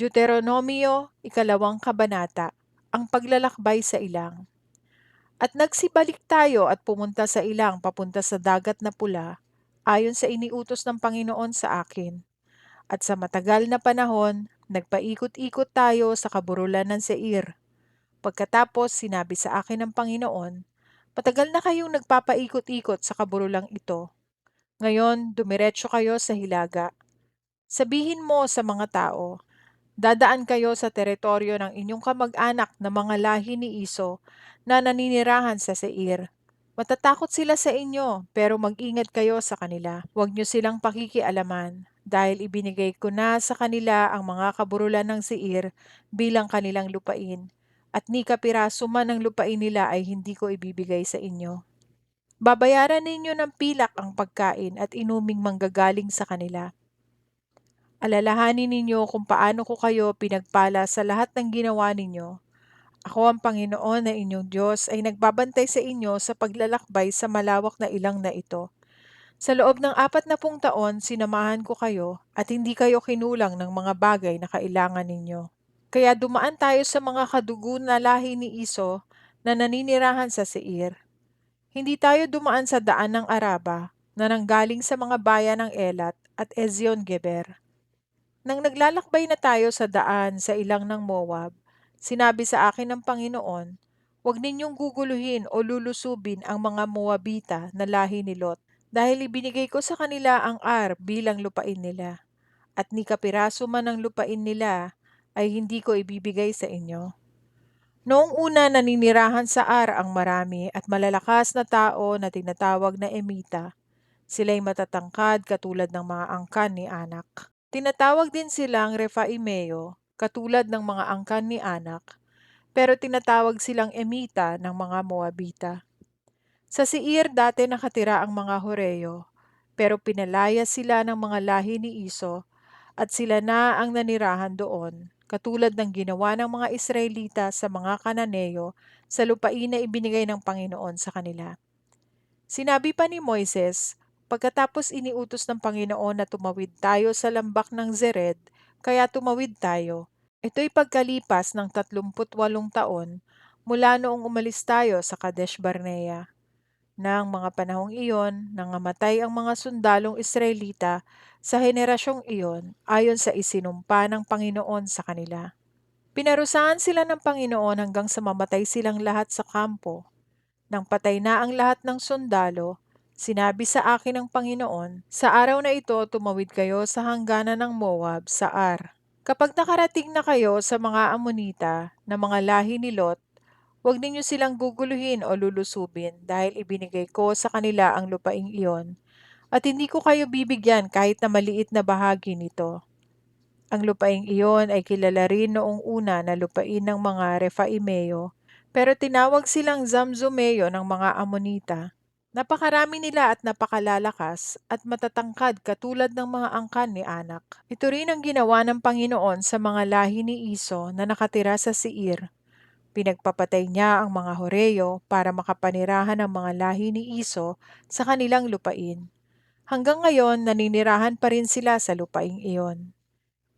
Deuteronomio, ikalawang kabanata, ang paglalakbay sa ilang. At nagsibalik tayo at pumunta sa ilang papunta sa dagat na pula, ayon sa iniutos ng Panginoon sa akin. At sa matagal na panahon, nagpaikot-ikot tayo sa kaburulan ng Seir. Pagkatapos sinabi sa akin ng Panginoon, Matagal na kayong nagpapaikot-ikot sa kaburulang ito. Ngayon, dumiretso kayo sa hilaga. Sabihin mo sa mga tao, Dadaan kayo sa teritoryo ng inyong kamag-anak na mga lahi ni Iso na naninirahan sa Seir. Matatakot sila sa inyo, pero mag-ingat kayo sa kanila. Huwag niyo silang pakikialaman, dahil ibinigay ko na sa kanila ang mga kaburulan ng Seir bilang kanilang lupain, at ni kapiraso man ng lupain nila ay hindi ko ibibigay sa inyo. Babayaran ninyo ng pilak ang pagkain at inuming manggagaling sa kanila Alalahanin ninyo kung paano ko kayo pinagpala sa lahat ng ginawa ninyo. Ako ang Panginoon na inyong Diyos ay nagbabantay sa inyo sa paglalakbay sa malawak na ilang na ito. Sa loob ng apat na pung taon, sinamahan ko kayo at hindi kayo kinulang ng mga bagay na kailangan ninyo. Kaya dumaan tayo sa mga kadugo na lahi ni Iso na naninirahan sa Seir. Hindi tayo dumaan sa daan ng Araba na nanggaling sa mga bayan ng Elat at Ezion Geber. Nang naglalakbay na tayo sa daan sa ilang ng Moab, sinabi sa akin ng Panginoon, Huwag ninyong guguluhin o lulusubin ang mga Moabita na lahi ni Lot, dahil ibinigay ko sa kanila ang Ar bilang lupain nila. At ni kapiraso man ang lupain nila, ay hindi ko ibibigay sa inyo. Noong una naninirahan sa Ar ang marami at malalakas na tao na tinatawag na Emita. Sila'y matatangkad katulad ng mga angkan ni anak. Tinatawag din silang Refaimeo, katulad ng mga angkan ni Anak, pero tinatawag silang Emita ng mga Moabita. Sa Seir dati nakatira ang mga Horeo, pero pinalaya sila ng mga lahi ni Iso at sila na ang nanirahan doon, katulad ng ginawa ng mga Israelita sa mga Kananeo sa lupain na ibinigay ng Panginoon sa kanila. Sinabi pa ni Moises, Pagkatapos iniutos ng Panginoon na tumawid tayo sa lambak ng Zered, kaya tumawid tayo. Ito'y pagkalipas ng 38 taon mula noong umalis tayo sa Kadesh Barnea. Nang mga panahong iyon, nangamatay ang mga sundalong Israelita sa henerasyong iyon ayon sa isinumpa ng Panginoon sa kanila. Pinarusahan sila ng Panginoon hanggang sa mamatay silang lahat sa kampo. Nang patay na ang lahat ng sundalo, Sinabi sa akin ng Panginoon, sa araw na ito tumawid kayo sa hangganan ng Moab sa Ar. Kapag nakarating na kayo sa mga Amonita na mga lahi ni Lot, huwag ninyo silang guguluhin o lulusubin dahil ibinigay ko sa kanila ang lupaing iyon at hindi ko kayo bibigyan kahit na maliit na bahagi nito. Ang lupaing iyon ay kilala rin noong una na lupain ng mga Refaimeo, pero tinawag silang Zamzumeo ng mga Amonita Napakarami nila at napakalalakas at matatangkad katulad ng mga angkan ni anak. Ito rin ang ginawa ng Panginoon sa mga lahi ni Iso na nakatira sa Seir. Pinagpapatay niya ang mga Horeo para makapanirahan ang mga lahi ni Iso sa kanilang lupain. Hanggang ngayon, naninirahan pa rin sila sa lupaing iyon.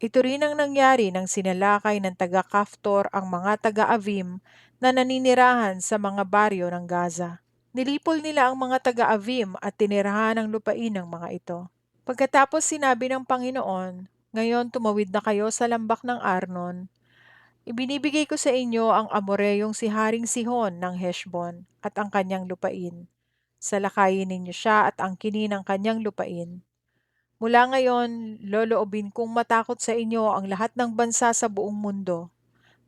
Ito rin ang nangyari nang sinalakay ng taga-Kaftor ang mga taga-Avim na naninirahan sa mga baryo ng Gaza. Nilipol nila ang mga taga-Avim at tinirahan ang lupain ng mga ito. Pagkatapos sinabi ng Panginoon, Ngayon tumawid na kayo sa lambak ng Arnon. Ibinibigay ko sa inyo ang Amoreyong si Haring Sihon ng Heshbon at ang kanyang lupain. Salakayin ninyo siya at angkinin ang kanyang lupain. Mula ngayon, loloobin kong matakot sa inyo ang lahat ng bansa sa buong mundo.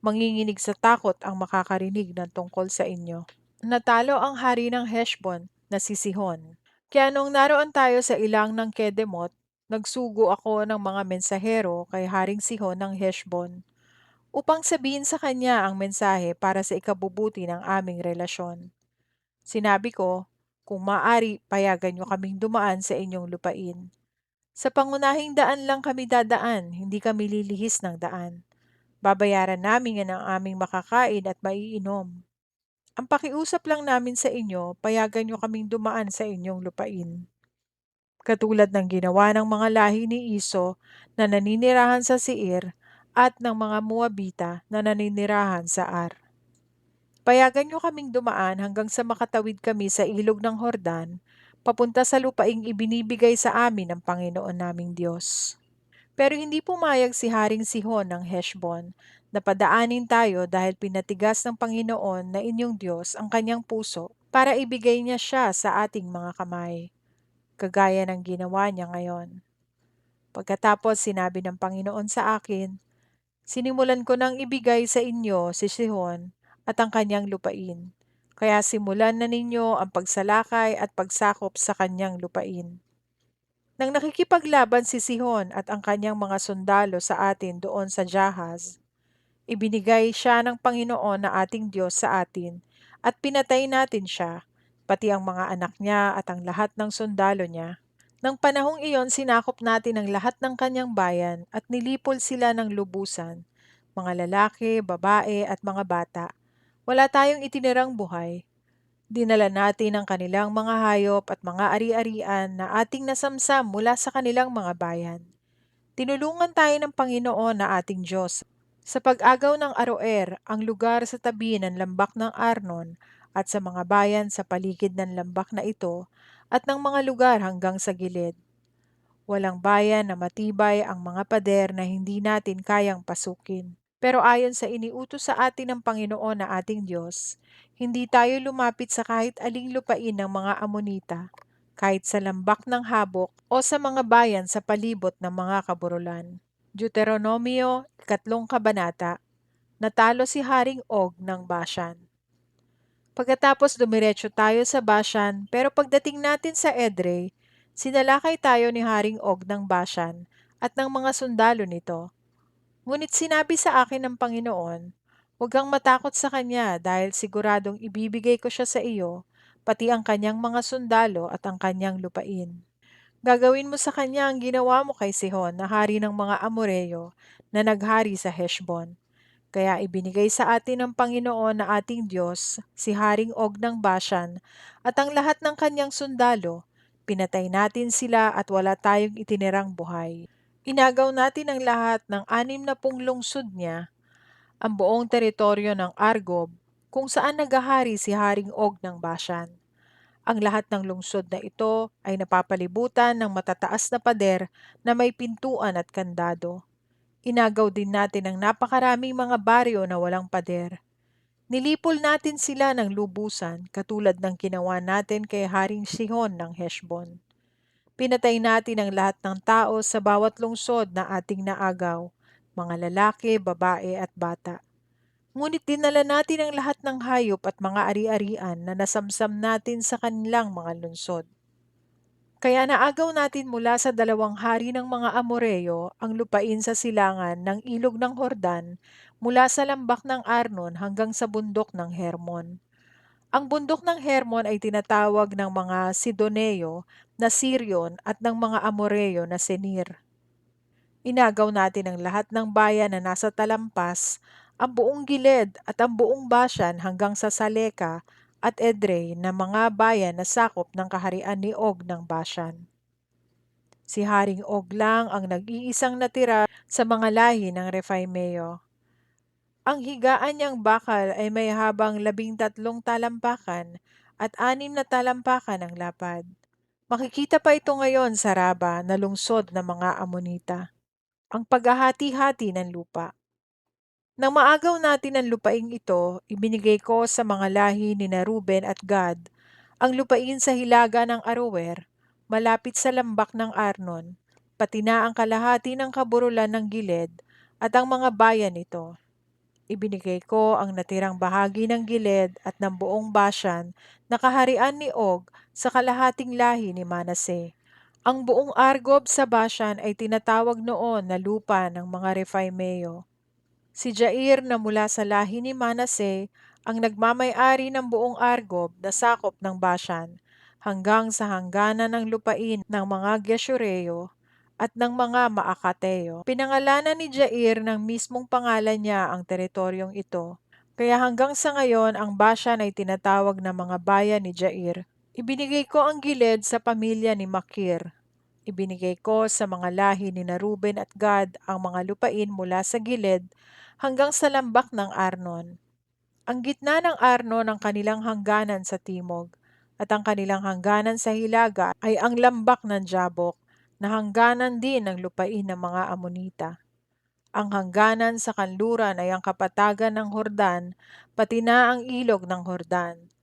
Manginginig sa takot ang makakarinig ng tungkol sa inyo. Natalo ang hari ng Heshbon na si Sihon. Kaya nung naroon tayo sa ilang ng Kedemot, nagsugo ako ng mga mensahero kay Haring Sihon ng Heshbon upang sabihin sa kanya ang mensahe para sa ikabubuti ng aming relasyon. Sinabi ko, kung maari, payagan niyo kaming dumaan sa inyong lupain. Sa pangunahing daan lang kami dadaan, hindi kami lilihis ng daan. Babayaran namin ang aming makakain at maiinom. Ang pakiusap lang namin sa inyo, payagan nyo kaming dumaan sa inyong lupain. Katulad ng ginawa ng mga lahi ni Iso na naninirahan sa Seir, at ng mga Moabita na naninirahan sa Ar. Payagan niyo kaming dumaan hanggang sa makatawid kami sa ilog ng Hordan, papunta sa lupaing ibinibigay sa amin ng Panginoon naming Diyos. Pero hindi pumayag si Haring Sihon ng Heshbon na padaanin tayo dahil pinatigas ng Panginoon na inyong Diyos ang kanyang puso para ibigay niya siya sa ating mga kamay, kagaya ng ginawa niya ngayon. Pagkatapos sinabi ng Panginoon sa akin, Sinimulan ko nang ibigay sa inyo si Sihon at ang kanyang lupain, kaya simulan na ninyo ang pagsalakay at pagsakop sa kanyang lupain. Nang nakikipaglaban si Sihon at ang kanyang mga sundalo sa atin doon sa Jahaz, ibinigay siya ng Panginoon na ating Diyos sa atin at pinatay natin siya, pati ang mga anak niya at ang lahat ng sundalo niya. Nang panahong iyon, sinakop natin ang lahat ng kanyang bayan at nilipol sila ng lubusan, mga lalaki, babae at mga bata. Wala tayong itinirang buhay. Dinala natin ang kanilang mga hayop at mga ari-arian na ating nasamsam mula sa kanilang mga bayan. Tinulungan tayo ng Panginoon na ating Diyos sa pag-agaw ng Aroer, ang lugar sa tabi ng lambak ng Arnon at sa mga bayan sa paligid ng lambak na ito at ng mga lugar hanggang sa gilid. Walang bayan na matibay ang mga pader na hindi natin kayang pasukin. Pero ayon sa iniutos sa atin ng Panginoon na ating Diyos, hindi tayo lumapit sa kahit aling lupain ng mga Amonita, kahit sa lambak ng habok o sa mga bayan sa palibot ng mga kaburulan. Deuteronomio, ikatlong kabanata, natalo si Haring Og ng Bashan. Pagkatapos dumiretso tayo sa Bashan, pero pagdating natin sa Edrei, sinalakay tayo ni Haring Og ng Bashan at ng mga sundalo nito. Ngunit sinabi sa akin ng Panginoon, huwag kang matakot sa kanya dahil siguradong ibibigay ko siya sa iyo, pati ang kanyang mga sundalo at ang kanyang lupain. Gagawin mo sa kanya ang ginawa mo kay Sihon na hari ng mga Amoreyo na naghari sa Heshbon. Kaya ibinigay sa atin ng Panginoon na ating Diyos si Haring Og ng Bashan at ang lahat ng kanyang sundalo. Pinatay natin sila at wala tayong itinirang buhay. Inagaw natin ang lahat ng anim na pung lungsod niya, ang buong teritoryo ng Argob, kung saan nagahari si Haring Og ng Bashan. Ang lahat ng lungsod na ito ay napapalibutan ng matataas na pader na may pintuan at kandado. Inagaw din natin ang napakaraming mga baryo na walang pader. Nilipol natin sila ng lubusan katulad ng ginawa natin kay Haring Sihon ng Heshbon. Pinatay natin ang lahat ng tao sa bawat lungsod na ating naagaw, mga lalaki, babae at bata. Ngunit dinala natin ang lahat ng hayop at mga ari-arian na nasamsam natin sa kanilang mga lungsod. Kaya naagaw natin mula sa dalawang hari ng mga Amoreyo ang lupain sa silangan ng ilog ng Hordan mula sa lambak ng Arnon hanggang sa bundok ng Hermon. Ang bundok ng Hermon ay tinatawag ng mga Sidoneo na Sirion at ng mga Amoreyo na Senir. Inagaw natin ang lahat ng bayan na nasa talampas ang buong gilid at ang buong Bashan hanggang sa Saleka at Edrei na mga bayan na sakop ng kaharian ni Og ng Bashan. Si Haring Og lang ang nag-iisang natira sa mga lahi ng Refaimeo. Ang higaan niyang bakal ay may habang labing tatlong talampakan at anim na talampakan ang lapad. Makikita pa ito ngayon sa Raba na lungsod ng mga Amonita. Ang paghahati-hati ng lupa. Nang maagaw natin ang lupaing ito, ibinigay ko sa mga lahi ni na Ruben at Gad ang lupain sa hilaga ng Arower, malapit sa lambak ng Arnon, pati na ang kalahati ng kaburulan ng gilid at ang mga bayan nito. Ibinigay ko ang natirang bahagi ng gilid at ng buong Bashan na kaharian ni Og sa kalahating lahi ni Manase. Ang buong Argob sa Bashan ay tinatawag noon na lupa ng mga Refaimeo. Si Jair na mula sa lahi ni Manase ang nagmamay-ari ng buong Argob na sakop ng Bashan hanggang sa hangganan ng lupain ng mga Geshureo at ng mga Maakateo. Pinangalanan ni Jair ng mismong pangalan niya ang teritoryong ito. Kaya hanggang sa ngayon ang Bashan ay tinatawag na mga bayan ni Jair. Ibinigay ko ang gilid sa pamilya ni Makir. Ibinigay ko sa mga lahi ni na Ruben at Gad ang mga lupain mula sa gilid hanggang sa lambak ng Arnon. Ang gitna ng Arnon ang kanilang hangganan sa timog, at ang kanilang hangganan sa hilaga ay ang lambak ng Jabok, na hangganan din ng lupain ng mga Amonita. Ang hangganan sa kanluran ay ang kapatagan ng Hordan, pati na ang ilog ng Hordan.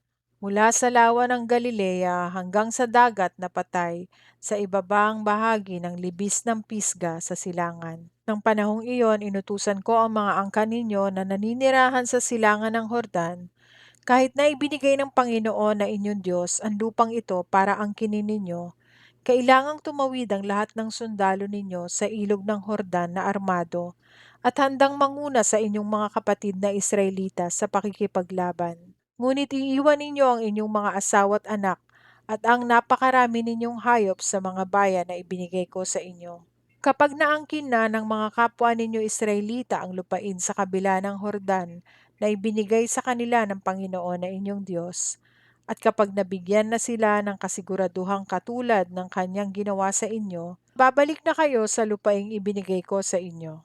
Mula sa lawa ng Galilea hanggang sa dagat na patay sa ibabang bahagi ng libis ng Pisga sa silangan. Nang panahong iyon, inutusan ko ang mga angkan ninyo na naninirahan sa silangan ng Hordan, kahit na ibinigay ng Panginoon na inyong Diyos ang lupang ito para angkinin ninyo, kailangang tumawid ang lahat ng sundalo ninyo sa ilog ng Hordan na armado at handang manguna sa inyong mga kapatid na Israelita sa pakikipaglaban. Ngunit iiwan ninyo ang inyong mga asawa't anak at ang napakarami ninyong hayop sa mga bayan na ibinigay ko sa inyo. Kapag naangkin na ng mga kapwa ninyo Israelita ang lupain sa kabila ng Hordan na ibinigay sa kanila ng Panginoon na inyong Diyos, at kapag nabigyan na sila ng kasiguraduhang katulad ng kanyang ginawa sa inyo, babalik na kayo sa lupaing ibinigay ko sa inyo.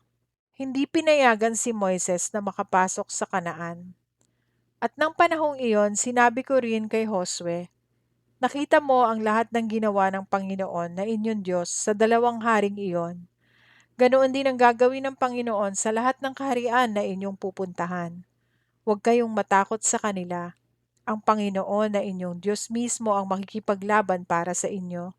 Hindi pinayagan si Moises na makapasok sa Kanaan. At nang panahong iyon, sinabi ko rin kay Josue, Nakita mo ang lahat ng ginawa ng Panginoon na inyong Diyos sa dalawang haring iyon. Ganoon din ang gagawin ng Panginoon sa lahat ng kaharian na inyong pupuntahan. Huwag kayong matakot sa kanila ang Panginoon na inyong Diyos mismo ang makikipaglaban para sa inyo.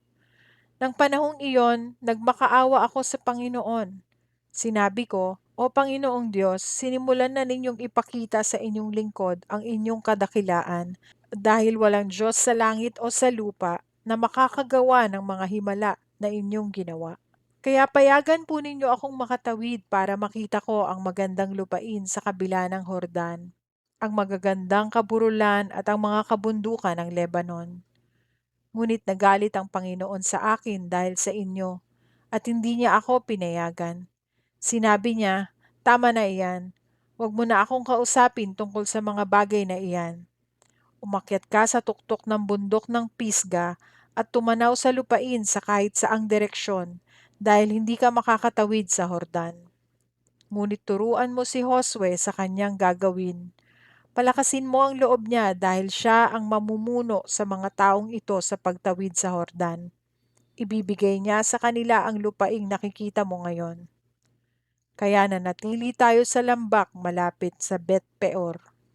Nang panahong iyon, nagmakaawa ako sa Panginoon. Sinabi ko, O Panginoong Diyos, sinimulan na ninyong ipakita sa inyong lingkod ang inyong kadakilaan dahil walang Diyos sa langit o sa lupa na makakagawa ng mga himala na inyong ginawa. Kaya payagan po ninyo akong makatawid para makita ko ang magandang lupain sa kabila ng Hordan ang magagandang kaburulan at ang mga kabundukan ng Lebanon. Ngunit nagalit ang Panginoon sa akin dahil sa inyo, at hindi niya ako pinayagan. Sinabi niya, tama na iyan, huwag mo na akong kausapin tungkol sa mga bagay na iyan. Umakyat ka sa tuktok ng bundok ng Pisga at tumanaw sa lupain sa kahit saang direksyon dahil hindi ka makakatawid sa Hordan. Ngunit turuan mo si Josue sa kanyang gagawin Palakasin mo ang loob niya dahil siya ang mamumuno sa mga taong ito sa pagtawid sa Hordan. Ibibigay niya sa kanila ang lupaing nakikita mo ngayon. Kaya nanatili tayo sa lambak malapit sa Bet Peor.